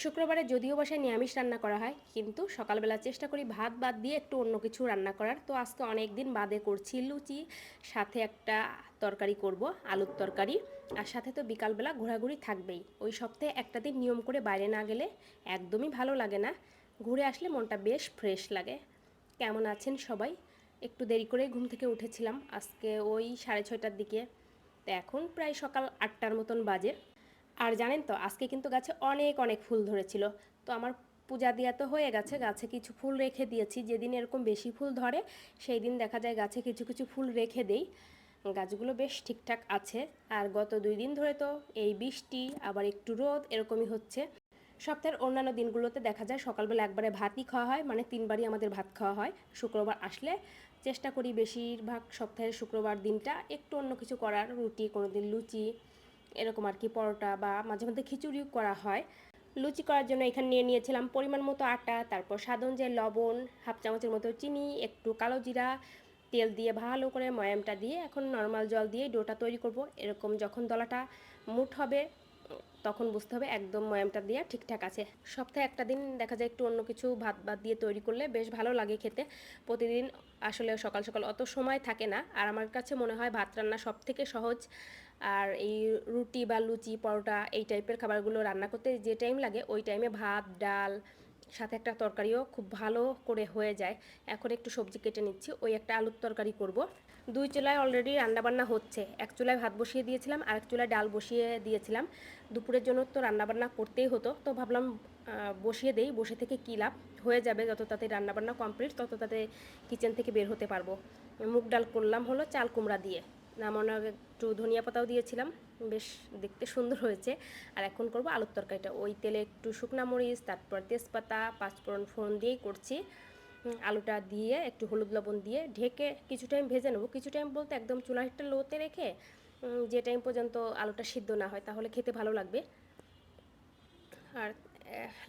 শুক্রবারে যদিও বাসায় নিরামিষ রান্না করা হয়, কিন্তু সকালবেলা চেষ্টা করি ভাত বাদ দিয়ে একটু অন্য কিছু রান্না করার। তো আজকে অনেক দিন বাদে করছি লুচি, সাথে একটা তরকারি করব, আলুর তরকারি, আর সাথে তো বিকালবেলা ঘোরাঘুরি থাকবেই। ওই সপ্তাহে একটা দিন নিয়ম করে বাইরে না গেলে একদমই ভালো লাগে না। ঘুরে আসলে মনটা বেশ ফ্রেশ লাগে। কেমন আছেন সবাই? একটু দেরি করে ঘুম থেকে উঠেছিলাম। আজকে ওই সাড়ে ছয়টার দিকে। তো এখন প্রায় সকাল আটটার মতন বাজে। আর জানেন তো, আজকে কিন্তু গাছে অনেক অনেক ফুল ধরেছিল। তো আমার পূজা দেওয়া তো হয়ে গেছে, গাছে কিছু ফুল রেখে দিয়েছি। যেদিন এরকম বেশি ফুল ধরে, সেই দিন দেখা যায় গাছে কিছু কিছু ফুল রেখে দেই। গাছগুলো বেশ ঠিকঠাক আছে। আর গত দুই দিন ধরে তো এই বৃষ্টি, আবার একটু রোদ, এরকমই হচ্ছে। সপ্তাহের অন্যান্য দিনগুলোতে দেখা যায় সকালবেলা একবারে ভাতই খাওয়া হয় মানে তিনবারই আমাদের ভাত খাওয়া হয়। শুক্রবার আসলে চেষ্টা করি বেশিরভাগ সপ্তাহের শুক্রবার দিনটা একটু অন্য কিছু করার, রুটি কোনো দিন লুচি এরকম আর কি, পরোটা বা মাঝে মধ্যে খিচুড়িও করা হয়। লুচি করার জন্য এখানে নিয়ে নিয়েছিলাম পরিমাণ মতো আটা, তারপর সাধন যে লবণ, হাফ চামচের মতো চিনি, একটু কালো জিরা, তেল দিয়ে ভালো করে ময়ামটা দিয়ে এখন নর্মাল জল দিয়ে ডোটা তৈরি করব। এরকম যখন দলাটা মুঠ হবে তখন বুঝতে হবে একদম ময়ামটা দিয়ে ঠিকঠাক আছে। সপ্তাহে একটা দিন দেখা যায় একটু অন্য কিছু ভাত ভাত দিয়ে তৈরি করলে বেশ ভালো লাগে খেতে। প্রতিদিন আসলে সকাল সকাল অত সময় থাকে না। আর আমার কাছে মনে হয় ভাত রান্না সব থেকে সহজ। আর এই রুটি বা লুচি, পরোটা এই টাইপের খাবারগুলো রান্না করতে যে টাইম লাগে ওই টাইমে ভাত, ডাল, সাথে একটা তরকারিও খুব ভালো করে হয়ে যায়। এখন একটু সবজি কেটে নিচ্ছি, ওই একটা আলুর তরকারি করব। দুই চুলায় অলরেডি রান্নাবান্না হচ্ছে। এক চুলায় ভাত বসিয়ে দিয়েছিলাম আর এক চুলায় ডাল বসিয়ে দিয়েছিলাম। দুপুরের জন্য তো রান্নাবান্না করতেই হতো, তো ভাবলাম বসিয়ে দেই, বসে থেকে কী লাভ? হয়ে যাবে যত তাতে রান্নাবান্না কমপ্লিট তত তাতে কিচেন থেকে বের হতে পারব। মুগ ডাল করলাম হলো চাল কুমড়া দিয়ে। নামানোর আগে একটু ধনিয়া পাতাও দিয়েছিলাম, বেশ দেখতে সুন্দর হয়েছে। আর এখন করব আলুর তরকারিটা। ওই তেলে একটু শুকনা মরিচ, তারপর তেজপাতা, পাঁচফোড়ন ফোড়ন দিয়েই করছি। আলুটা দিয়ে, একটু হলুদ লবণ দিয়ে ঢেকে কিছু টাইম ভেজে নেব। কিছু টাইম বলতে একদম চুলাটা লোতে রেখে যে টাইম পর্যন্ত আলুটা সিদ্ধ না হয় তাহলে খেতে ভালো লাগবে। আর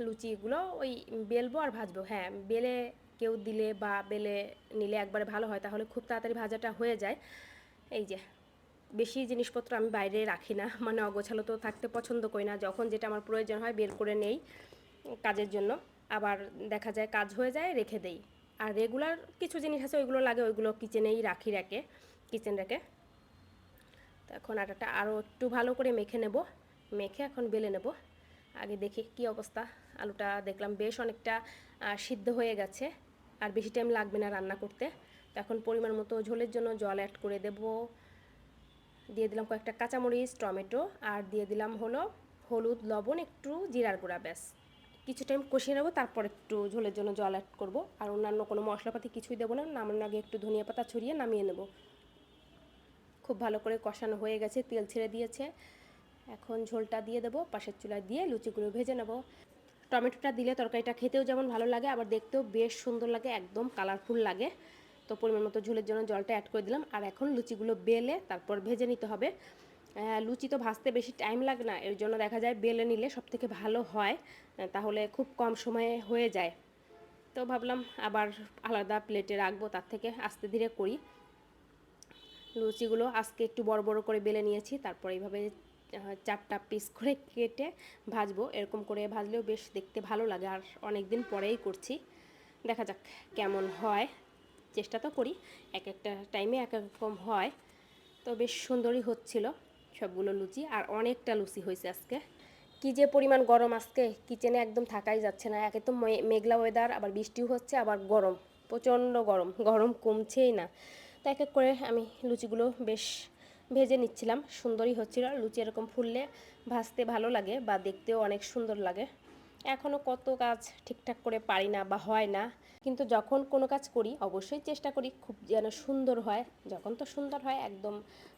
লুচিগুলো ওই বেলবো আর ভাজবো। হ্যাঁ বেলে কেউ দিলে বা বেলে নিলে একবারে ভালো হয়, তাহলে খুব তাড়াতাড়ি ভাজাটা হয়ে যায়। এই যে, বেশি জিনিসপত্র আমি বাইরে রাখি না মানে অগোছালো তো থাকতে পছন্দ করি না। যখন যেটা আমার প্রয়োজন হয় বের করে নেই কাজের জন্য। আবার দেখা যায় কাজ হয়ে যায়, রেখে দেই। আর রেগুলার কিছু জিনিস আছে, ওইগুলো লাগে, ওইগুলো কিচেনেই রাখি রেখে কিচেন রেখে। তো এখন আটাটা আরও একটু ভালো করে মেখে নেব, মেখে এখন বেলে নেব। আগে দেখি কি অবস্থা, আলুটা দেখলাম বেশ অনেকটা সিদ্ধ হয়ে গেছে, আর বেশি টাইম লাগবে না রান্না করতে। তো এখন পরিমাণ মতো ঝোলের জন্য জল অ্যাড করে দেব। দিয়ে দিলাম কয়েকটা কাঁচামরিচ, টমেটো, আর দিয়ে দিলাম হলো হলুদ, লবণ, একটু জিরার গুঁড়া, ব্যাস। কিছু টাইম কষিয়ে নেব, তারপর একটু ঝোলের জন্য জল অ্যাড করব। আর অন্যান্য কোনো মশলাপাতি কিছুই দেবো না, নামানোর আগে একটু ধনিয়া পাতা ছড়িয়ে নামিয়ে নেব। খুব ভালো করে কষানো হয়ে গেছে, তেল ছেড়ে দিয়েছে। এখন ঝোলটা দিয়ে দেবো, পাশের চুলায় দিয়ে লুচিগুলো ভেজে নেব। টমেটোটা দিলে তরকারিটা খেতেও যেমন ভালো লাগে, আবার দেখতেও বেশ সুন্দর লাগে, একদম কালারফুল লাগে। তো পরিমাণ মতো ঝোলের জন্য জলটা অ্যাড করে দিলাম। আর এখন লুচিগুলো বেলে তারপর ভেজে নিতে হবে। লুচি তো ভাজতে বেশি টাইম লাগে না, এর জন্য দেখা যায় বেলে নিলে সব থেকে ভালো হয় তাহলে খুব কম সময়ে হয়ে যায়। তো ভাবলাম আবার আলাদা প্লেটে রাখব, তার থেকে আস্তে ধীরে করি। লুচিগুলো আজকে একটু বড় বড় করে বেলে নিয়েছি, তারপর এইভাবে চারটা পিস করে কেটে ভাজবো, এরকম করে ভাজলেও বেশ দেখতে ভালো লাগে, আর অনেক দিন পরেই করছি। দেখা যাক কেমন হয়, চেষ্টা তো করি, এক একটা টাইমে এক এক রকম হয়। তো বেশ সুন্দরই হচ্ছিল। সবগুলো লুচি আর অনেকটা লুচি হয়েছে আজকে। কী যে পরিমাণ গরম আজকে কিচেনে একদম থাকাই যাচ্ছে না। একে তো মেঘলা ওয়েদার আবার বৃষ্টিও হচ্ছে, আবার গরম, প্রচণ্ড গরম গরম কমছেই না। তো এক এক করে আমি লুচিগুলো বেশ ভেজে নিচ্ছিলাম, সুন্দরই হচ্ছিল। লুচি এরকম ফুললে ভাজতে ভালো লাগে বা দেখতেও অনেক সুন্দর লাগে। এখনও কত কাজ ঠিকঠাক করে পারি না বা হয় না, কিন্তু যখন কোনো কাজ করি, অবশ্যই চেষ্টা করি খুব যেন সুন্দর হয়। যখন তো সুন্দর হয়, একদম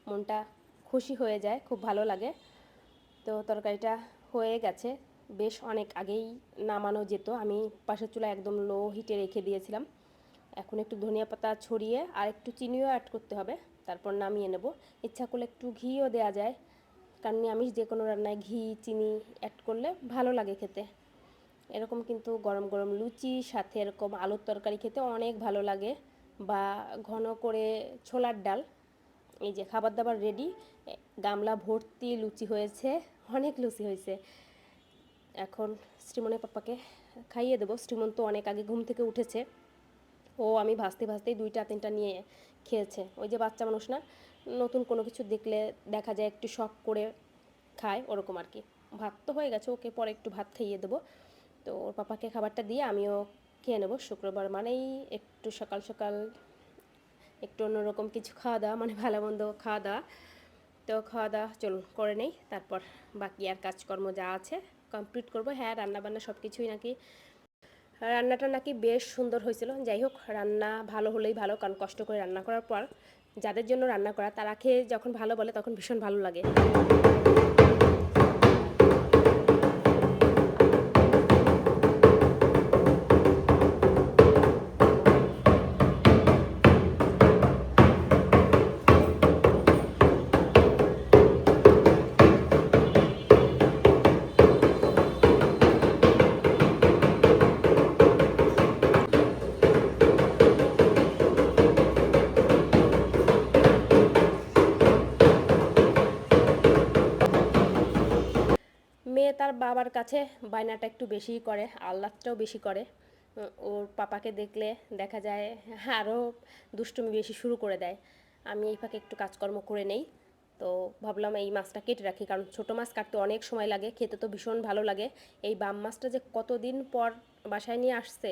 মনটা খুশি হয়ে যায়, খুব ভালো লাগে। তো তরকারিটা হয়ে গেছে। বেশ অনেক আগেই নামানো যেত। আমি পাশের চুলা একদম লো হিটে রেখে দিয়েছিলাম। এখন একটু ধনিয়া পাতা ছড়িয়ে আর একটু চিনিও অ্যাড করতে হবে। তারপর নামিয়ে নেব। ইচ্ছা করলে একটু ঘিও দেওয়া যায়। কারণ আমি যে কোনো রান্নায় ঘি, চিনি অ্যাড করলে ভালো লাগে খেতে। এরকম কিন্তু গরম গরম লুচি, সাথে এরকম আলুর তরকারি খেতে অনেক ভালো লাগে। বা ঘন করে ছোলার ডাল। এই যে খাবার দাবার রেডি গামলা ভর্তি, লুচি হয়েছে, অনেক লুচি হয়েছে। এখন শ্রীমনের পাপ্পাকে খাইয়ে দেবো। শ্রীমন তো অনেক আগে ঘুম থেকে উঠেছে। ও আমি ভাজতে ভাজতেই দুইটা, তিনটা নিয়ে খেয়েছে। ওই যে বাচ্চা মানুষ না, নতুন কোনো কিছু দেখলে দেখা যায় একটু শখ করে খায়, ওরকম আর কি। ভাত তো হয়ে গেছে, ওকে পরে একটু ভাত খাইয়ে দেবো। তো ওর পাপাকে খাবারটা দিয়ে আমিও খেয়ে নেব। শুক্রবার মানেই একটু সকাল সকাল একটু অন্যরকম কিছু খাওয়া দাওয়া মানে ভালো মন্দ খাওয়া দাওয়া। তো খাওয়া দাওয়া চলুন, করে নেই। তারপর বাকি আর কাজকর্ম যা আছে কমপ্লিট করব। হ্যাঁ রান্নাবান্না সব কিছুই নাকি, রান্নাটা নাকি বেশ সুন্দর হয়েছিল। যাই হোক, রান্না ভালো হলেই ভালো, কারণ কষ্ট করে রান্না করার পর যাদের জন্য রান্না করা, তারা খেয়ে যখন ভালো বলে তখন ভীষণ ভালো লাগে। তার বাবার কাছে বায়নাটা একটু বেশিই করে, আহ্লাদটাও বেশি করে। ওর পাপাকে দেখলে দেখা যায় আরও দুষ্টুমি বেশি শুরু করে দেয়। আমি এই ফাঁকে একটু কাজকর্ম করে নেই, তো ভাবলাম এই মাছটা কেটে রাখি, কারণ ছোটো মাছ কাটতে অনেক সময় লাগে, খেতে তো ভীষণ ভালো লাগে। এই বাম মাছটা যে কতদিন পর বাসায় নিয়ে আসছে,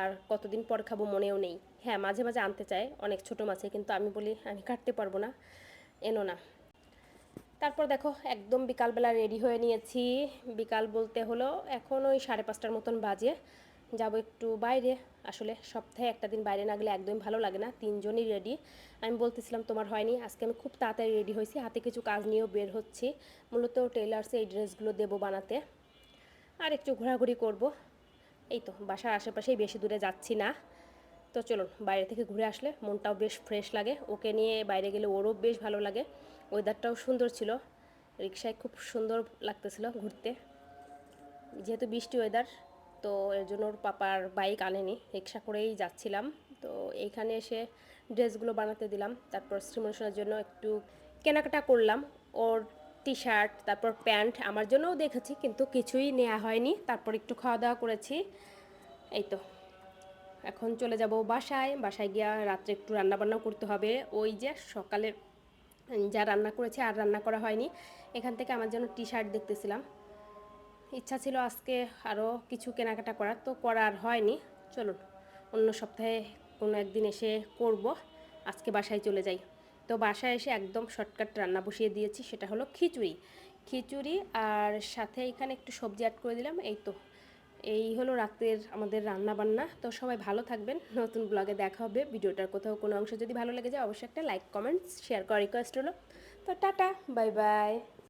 আর কতদিন পর খাব মনেও নেই। হ্যাঁ মাঝে মাঝে আনতে চায় অনেক ছোটো মাছে, কিন্তু আমি বলি, আমি কাটতে পারব না, এনো না। তারপর দেখো, একদম বিকালবেলা রেডি হয়ে নিয়েছি। বিকাল বলতে হলো এখন ওই সাড়ে পাঁচটার মতন বাজে। যাব একটু বাইরে। আসলে সপ্তাহে একটা দিন বাইরে না গেলে একদমই ভালো লাগে না। তিনজনই রেডি আমি বলতেছিলাম তোমার হয়নি, আজকে আমি খুব তাড়াতাড়ি রেডি হয়েছি। হাতে কিছু কাজ নিয়েও বের হচ্ছি। মূলত টেলার্সে এই ড্রেসগুলো দেবো বানাতে। আর একটু ঘোরাঘুরি করব। এই তো, বাসার আশেপাশেই বেশি দূরে যাচ্ছি না। তো চলুন, বাইরে থেকে ঘুরে আসলে মনটাও বেশ ফ্রেশ লাগে। ওকে নিয়ে বাইরে গেলে ওরও বেশ ভালো লাগে। ওয়েদারটাও সুন্দর ছিল। রিক্সায় খুব সুন্দর লাগতেছিল ঘুরতে। যেহেতু বৃষ্টি ওয়েদার তো এর জন্য ওর পাপার বাইক আনেনি। রিক্সা করেই যাচ্ছিলাম। তো এইখানে এসে ড্রেসগুলো বানাতে দিলাম। তারপর শ্রীমোশনের জন্য একটু কেনাকাটা করলাম। ওর টি শার্ট তারপর প্যান্ট আমার জন্যও দেখেছি, কিন্তু কিছুই নেওয়া হয়নি। তারপর একটু খাওয়া দাওয়া করেছি। এই তো। এখন চলে যাব বাসায়। বাসায় গিয়া রাত্রে একটু রান্নাবান্নাও করতে হবে। ওই যে সকালে যা রান্না করেছে আর রান্না করা হয়নি। এখান থেকে আমার জন্য টি শার্ট দেখতেছিলাম। ইচ্ছা ছিল আজকে আরও কিছু কেনাকাটা করার, তো করা আর হয়নি। চলুন, অন্য সপ্তাহে কোনো একদিন এসে করব। আজকে বাসায় চলে যাই। তো বাসায় এসে একদম শর্টকাট রান্না বসিয়ে দিয়েছি, সেটা হলো খিচুড়ি। খিচুড়ি আর সাথে এখানে একটু সবজি অ্যাড করে দিলাম, এই তো। এই হলো রাতের আমাদের রান্না বান্না তো সবাই ভালো থাকবেন। নতুন ব্লগে দেখা হবে। ভিডিওটার কোথাও কোনো অংশ যদি ভালো লেগে যায়, অবশ্যই একটা লাইক কমেন্টস শেয়ার করা রিকোয়েস্ট হলো। তো টাটা বাই বাই